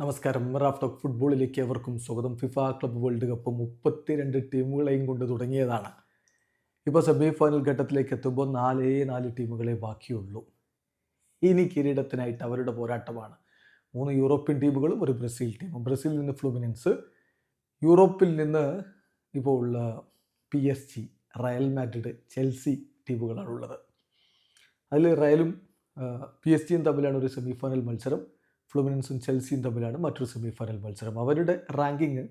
നമസ്കാരം. Raf talk ഫുട്ബോളിലേക്ക് അവർക്കും സ്വാഗതം. ഫിഫ ക്ലബ് വേൾഡ് കപ്പ് മുപ്പത്തിരണ്ട് ടീമുകളെയും കൊണ്ട് തുടങ്ങിയതാണ്. ഇപ്പോൾ സെമി ഫൈനൽ ഘട്ടത്തിലേക്ക് എത്തുമ്പോൾ നാലേ നാല് ടീമുകളെ ബാക്കിയുള്ളൂ. ഇനി കിരീടത്തിനായിട്ട് അവരുടെ പോരാട്ടമാണ്. മൂന്ന് യൂറോപ്യൻ ടീമുകളും ഒരു ബ്രസീൽ ടീമും. ബ്രസീലിൽ നിന്ന് ഫ്ലുമിനൻസ് യൂറോപ്പിൽ നിന്ന് ഇപ്പോൾ ഉള്ള P S G Real Madrid Chelsea ടീമുകളാണുള്ളത്. അതിൽ റയലും പി എസ് ജിയും തമ്മിലാണ് ഒരു സെമി ഫൈനൽ മത്സരം. ഫ്ലുമിനൻസും ചെൽസിയും തമ്മിലാണ് മറ്റൊരു സെമി ഫൈനൽ മത്സരം. അവരുടെ റാങ്കിങ്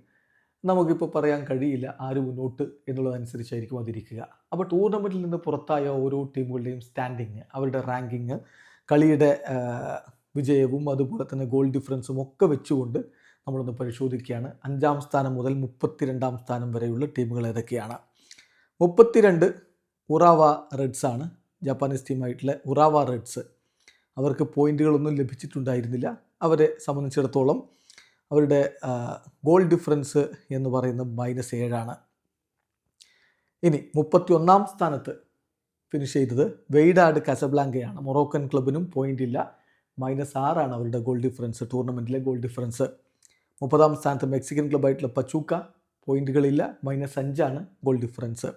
നമുക്കിപ്പോൾ പറയാൻ കഴിയില്ല ആര് മുന്നോട്ട് എന്നുള്ളതനുസരിച്ചായിരിക്കും അതിരിക്കുക. അപ്പോൾ ടൂർണമെന്റിൽ നിന്ന് പുറത്തായ ഓരോ ടീമുകളുടെയും സ്റ്റാൻഡിങ് അവരുടെ റാങ്കിങ് കളിയുടെ വിജയവും അതുപോലെ തന്നെ ഗോൾ ഡിഫറൻസും ഒക്കെ വെച്ചുകൊണ്ട് നമ്മളൊന്ന് പരിശോധിക്കുകയാണ്. അഞ്ചാം സ്ഥാനം മുതൽ മുപ്പത്തിരണ്ടാം സ്ഥാനം വരെയുള്ള ടീമുകൾ ഏതൊക്കെയാണ്? മുപ്പത്തിരണ്ട് ഉറാവ റെഡ്സാണ്. Japanese ടീമായിട്ടുള്ള ഉറാവ Reds. അവർക്ക് പോയിന്റുകളൊന്നും ലഭിച്ചിട്ടുണ്ടായിരുന്നില്ല. അവരെ സംബന്ധിച്ചിടത്തോളം അവരുടെ ഗോൾ ഡിഫറൻസ് എന്ന് പറയുന്നത് മൈനസ് ഏഴാണ്. ഇനി മുപ്പത്തി ഒന്നാം സ്ഥാനത്ത് ഫിനിഷ് ചെയ്തത് വെയ്ഡാഡ് കസബ്ലാങ്കയാണ്. മൊറോക്കൻ ക്ലബിനും പോയിന്റ് ഇല്ല മൈനസ് ആറാണ് അവരുടെ ഗോൾ ഡിഫറൻസ് ടൂർണമെന്റിലെ ഗോൾ ഡിഫറൻസ്. മുപ്പതാം സ്ഥാനത്ത് മെക്സിക്കൻ ക്ലബ്ബായിട്ടുള്ള പച്ചൂക്ക പോയിന്റുകളില്ല. മൈനസ് അഞ്ചാണ് ഗോൾ ഡിഫറൻസ്.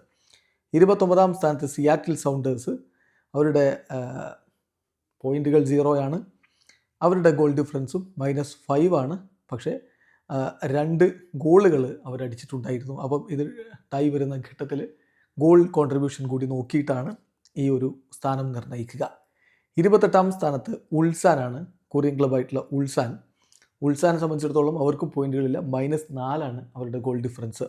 ഇരുപത്തൊമ്പതാം സ്ഥാനത്ത് സിയാറ്റിൽ സൗണ്ടേഴ്സ്. അവരുടെ സീറോ ആണ് അവരുടെ ഗോൾ ഡിഫറൻസും മൈനസ് ഫൈവ് ആണ്. പക്ഷേ രണ്ട് ഗോളുകൾ അവരടിച്ചിട്ടുണ്ടായിരുന്നു. അപ്പം ഇത് ടൈ വരുന്ന ഘട്ടത്തിൽ ഗോൾ കോൺട്രിബ്യൂഷൻ കൂടി നോക്കിയിട്ടാണ് ഈ ഒരു സ്ഥാനം നിർണയിക്കുക. ഇരുപത്തെട്ടാം സ്ഥാനത്ത് ഉൾസാനാണ് കൊറിയൻ ക്ലബായിട്ടുള്ള ഉൾസാൻ. ഉൾസാനെ സംബന്ധിച്ചിടത്തോളം അവർക്ക് പോയിന്റുകളില്ല മൈനസ് നാലാണ് അവരുടെ ഗോൾ ഡിഫറൻസ്.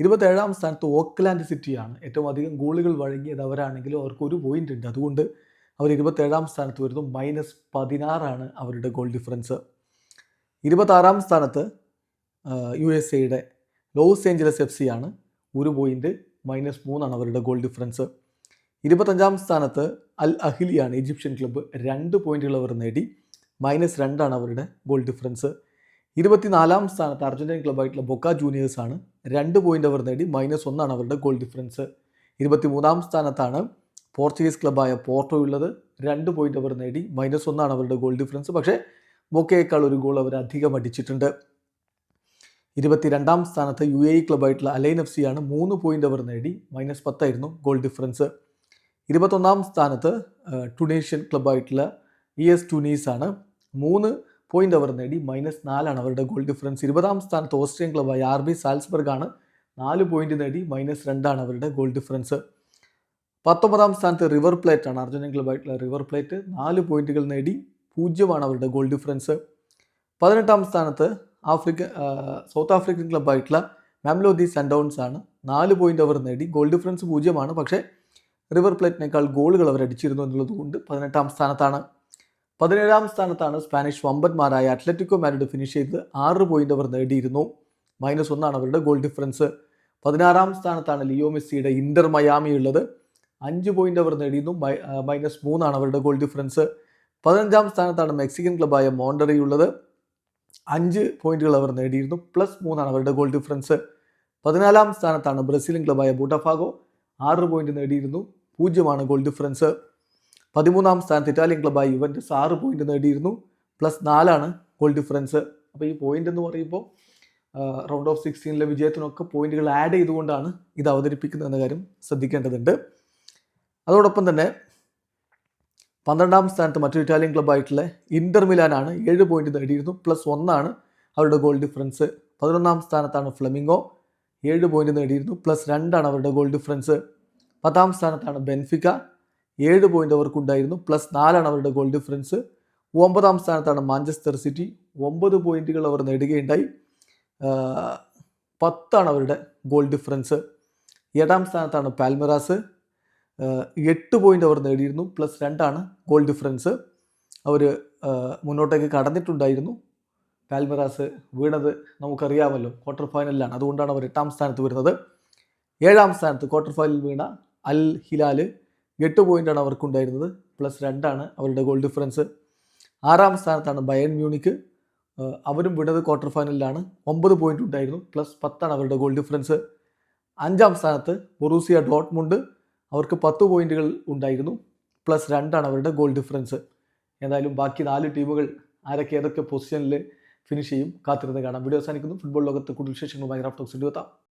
ഇരുപത്തേഴാം സ്ഥാനത്ത് ഓക്ലാൻഡ് സിറ്റിയാണ്. ഏറ്റവും അധികം ഗോളുകൾ വഴങ്ങിയത് അവരാണെങ്കിലും അവർക്ക് ഒരു പോയിന്റ് ഉണ്ട്. അതുകൊണ്ട് അവർ ഇരുപത്തേഴാം സ്ഥാനത്ത് വരുന്നു. മൈനസ് പതിനാറാണ് അവരുടെ ഗോൾ ഡിഫറൻസ് ഇരുപത്താറാം സ്ഥാനത്ത് യു എസ് എയുടെ ലോസ് ഏഞ്ചലസ് എഫ് സി ആണ്. ഒരു പോയിന്റ് മൈനസ് മൂന്നാണ് അവരുടെ ഗോൾ ഡിഫറൻസ് ഇരുപത്തഞ്ചാം സ്ഥാനത്ത് അൽ അഹിലിയാണ് ഈജിപ്ഷ്യൻ ക്ലബ്ബ് രണ്ട് പോയിന്റുകൾ അവർ നേടി. മൈനസ് രണ്ടാണ് അവരുടെ ഗോൾ ഡിഫറൻസ് ഇരുപത്തിനാലാം സ്ഥാനത്ത് അർജന്റീൻ ക്ലബ്ബായിട്ടുള്ള ബൊക്ക ജൂനിയേഴ്സ് ആണ്. രണ്ട് പോയിന്റ് അവർ നേടി. മൈനസ് ഒന്നാണ് അവരുടെ ഗോൾ ഡിഫറൻസ് ഇരുപത്തിമൂന്നാം സ്ഥാനത്താണ് പോർച്ചുഗീസ് ക്ലബ്ബായ പോർട്ടോ ഉള്ളത് രണ്ട് പോയിന്റ് അവർ നേടി. മൈനസ് ഒന്നാണ് അവരുടെ ഗോൾ ഡിഫറൻസ് പക്ഷേ മൊക്കയേക്കാൾ ഒരു ഗോൾ അവർ അധികം അടിച്ചിട്ടുണ്ട്. ഇരുപത്തിരണ്ടാം സ്ഥാനത്ത് യു എ ക്ലബ്ബായിട്ടുള്ള അലൈൻ എഫ് സി ആണ് മൂന്ന് പോയിന്റ് അവർ നേടി. മൈനസ് പത്തായിരുന്നു ഗോൾ ഡിഫറൻസ് ഇരുപത്തൊന്നാം സ്ഥാനത്ത് ടുണീഷ്യൻ ക്ലബ്ബായിട്ടുള്ള ഇ എസ് ടുനീസ് ആണ് മൂന്ന് പോയിന്റ് അവർ നേടി. മൈനസ് നാലാണ് അവരുടെ ഗോൾ ഡിഫറൻസ് ഇരുപതാം സ്ഥാനത്ത് ഓസ്ട്രിയൻ ക്ലബ്ബായ ആർ ബി സാൽസ്ബർഗ് ആണ് നാല് പോയിന്റ് നേടി. മൈനസ് രണ്ടാണ് അവരുടെ ഗോൾ ഡിഫറൻസ് പത്തൊമ്പതാം സ്ഥാനത്ത് റിവർ പ്ലേറ്റ് ആണ്. അർജന്റീൻ ക്ലബ്ബായിട്ടുള്ള റിവർ പ്ലേറ്റ് നാല് പോയിന്റുകൾ നേടി പൂജ്യമാണ് അവരുടെ ഗോൾ ഡിഫറൻസ് പതിനെട്ടാം സ്ഥാനത്ത് ആഫ്രിക്ക സൗത്ത് ആഫ്രിക്കൻ ക്ലബ്ബായിട്ടുള്ള മാംലോദി സൺഡൗൺസ് ആണ്. നാല് പോയിന്റ് അവർ നേടി. ഗോൾ ഡിഫറൻസ് പൂജ്യമാണ്. പക്ഷേ റിവർ പ്ലേറ്റിനേക്കാൾ ഗോളുകൾ അവർ അടിച്ചിരുന്നു എന്നുള്ളത് കൊണ്ട് പതിനെട്ടാം സ്ഥാനത്താണ്. പതിനേഴാം സ്ഥാനത്താണ് സ്പാനിഷ് വമ്പന്മാരായ അത്ലറ്റിക്കോ മാരിഡ് ഫിനിഷ് ചെയ്ത് ആറ് പോയിന്റ് അവർ നേടിയിരുന്നു. മൈനസ് ഒന്നാണ് അവരുടെ ഗോൾ ഡിഫറൻസ് പതിനാറാം സ്ഥാനത്താണ് ലിയോ മെസ്സിയുടെ ഇന്റർ മയാമി ഉള്ളത് അഞ്ച് പോയിന്റ് അവർ നേടിയിരുന്നു. മൈനസ് മൂന്നാണ് അവരുടെ ഗോൾ ഡിഫറൻസ് പതിനഞ്ചാം സ്ഥാനത്താണ് മെക്സിക്കൻ ക്ലബായ മോണ്ടറി ഉള്ളത് അഞ്ച് പോയിന്റുകൾ അവർ നേടിയിരുന്നു. പ്ലസ് മൂന്നാണ് അവരുടെ ഗോൾ ഡിഫറൻസ് പതിനാലാം സ്ഥാനത്താണ് ബ്രസീലിയൻ ക്ലബായ ബൂട്ടഫാഗോ ആറ് പോയിന്റ് നേടിയിരുന്നു. പൂജ്യമാണ് ഗോൾ ഡിഫറൻസ് പതിമൂന്നാം സ്ഥാനത്ത് ഇറ്റാലിയൻ ക്ലബായ യുവന്റസ് ആറ് പോയിന്റ് നേടിയിരുന്നു. പ്ലസ് നാലാണ് ഗോൾ ഡിഫറൻസ് അപ്പോൾ ഈ പോയിന്റ് എന്ന് പറയുമ്പോൾ റൗണ്ട് ഓഫ് സിക്സ്റ്റീനിലെ വിജയത്തിനൊക്കെ പോയിന്റുകൾ ആഡ് ചെയ്തുകൊണ്ടാണ് ഇത് അവതരിപ്പിക്കുന്നത് എന്ന കാര്യം ശ്രദ്ധിക്കേണ്ടതുണ്ട്. അതോടൊപ്പം തന്നെ പന്ത്രണ്ടാം സ്ഥാനത്ത് മറ്റൊരു ഇറ്റാലിയൻ ക്ലബ്ബായിട്ടുള്ള ഇന്റർ മിലാനാണ് ഏഴ് പോയിന്റ് നേടിയിരുന്നു. പ്ലസ് ഒന്നാണ് അവരുടെ ഗോൾ ഡിഫറൻസ് പതിനൊന്നാം സ്ഥാനത്താണ് ഫ്ലമിംഗോ ഏഴ് പോയിന്റ് നേടിയിരുന്നു. പ്ലസ് രണ്ടാണ് അവരുടെ ഗോൾ ഡിഫറൻസ് പത്താം സ്ഥാനത്താണ് ബെൻഫിക്ക ഏഴ് പോയിന്റ് അവർക്കുണ്ടായിരുന്നു. പ്ലസ് നാലാണ് അവരുടെ ഗോൾ ഡിഫറൻസ് ഒമ്പതാം സ്ഥാനത്താണ് മാഞ്ചസ്റ്റർ സിറ്റി ഒമ്പത് പോയിന്റുകൾ അവർ നേടുകയുണ്ടായി. പത്താണ് അവരുടെ ഗോൾ ഡിഫറൻസ് ഏഴാം സ്ഥാനത്താണ് പാൽമിറാസ് എട്ട് പോയിന്റ് അവർ നേടിയിരുന്നു പ്ലസ് രണ്ടാണ് ഗോൾ ഡിഫറൻസ് അവർ മുന്നോട്ടേക്ക് കടന്നിട്ടുണ്ടായിരുന്നു. പാൽമറാസ് വീണത് നമുക്കറിയാമല്ലോ ക്വാർട്ടർ ഫൈനലിലാണ് അതുകൊണ്ടാണ് അവർ എട്ടാം സ്ഥാനത്ത് വരുന്നത്. ഏഴാം സ്ഥാനത്ത് ക്വാർട്ടർ ഫൈനലിൽ വീണ അൽ ഹിലാൽ എട്ട് പോയിന്റാണ് അവർക്കുണ്ടായിരുന്നത് പ്ലസ് രണ്ടാണ് അവരുടെ ഗോൾ ഡിഫറൻസ് ആറാം സ്ഥാനത്താണ് ബയൺ മ്യൂണിക്ക് അവരും വീണത് ക്വാർട്ടർ ഫൈനലിലാണ് ഒമ്പത് പോയിന്റ് ഉണ്ടായിരുന്നു പ്ലസ് പത്താണ് അവരുടെ ഗോൾ ഡിഫറൻസ് അഞ്ചാം സ്ഥാനത്ത് ബൊറൂസിയ ഡോട്ട്മുണ്ട് അവർക്ക് പത്ത് പോയിന്റുകൾ ഉണ്ടായിരുന്നു. പ്ലസ് രണ്ടാണ് അവരുടെ ഗോൾ ഡിഫറൻസ്. എന്തായാലും ബാക്കി നാല് ടീമുകൾ ആരൊക്കെ ഏതൊക്കെ പൊസിഷനിൽ ഫിനിഷ് ചെയ്യും കാത്തിരുന്ന് കാണാം. വീഡിയോ അവസാനിക്കുന്നു. ഫുട്ബോൾ ലോകത്ത് കൂടുതൽ വിശേഷങ്ങളുമായി റാഫ്റ്റോക്സ് എത്താം.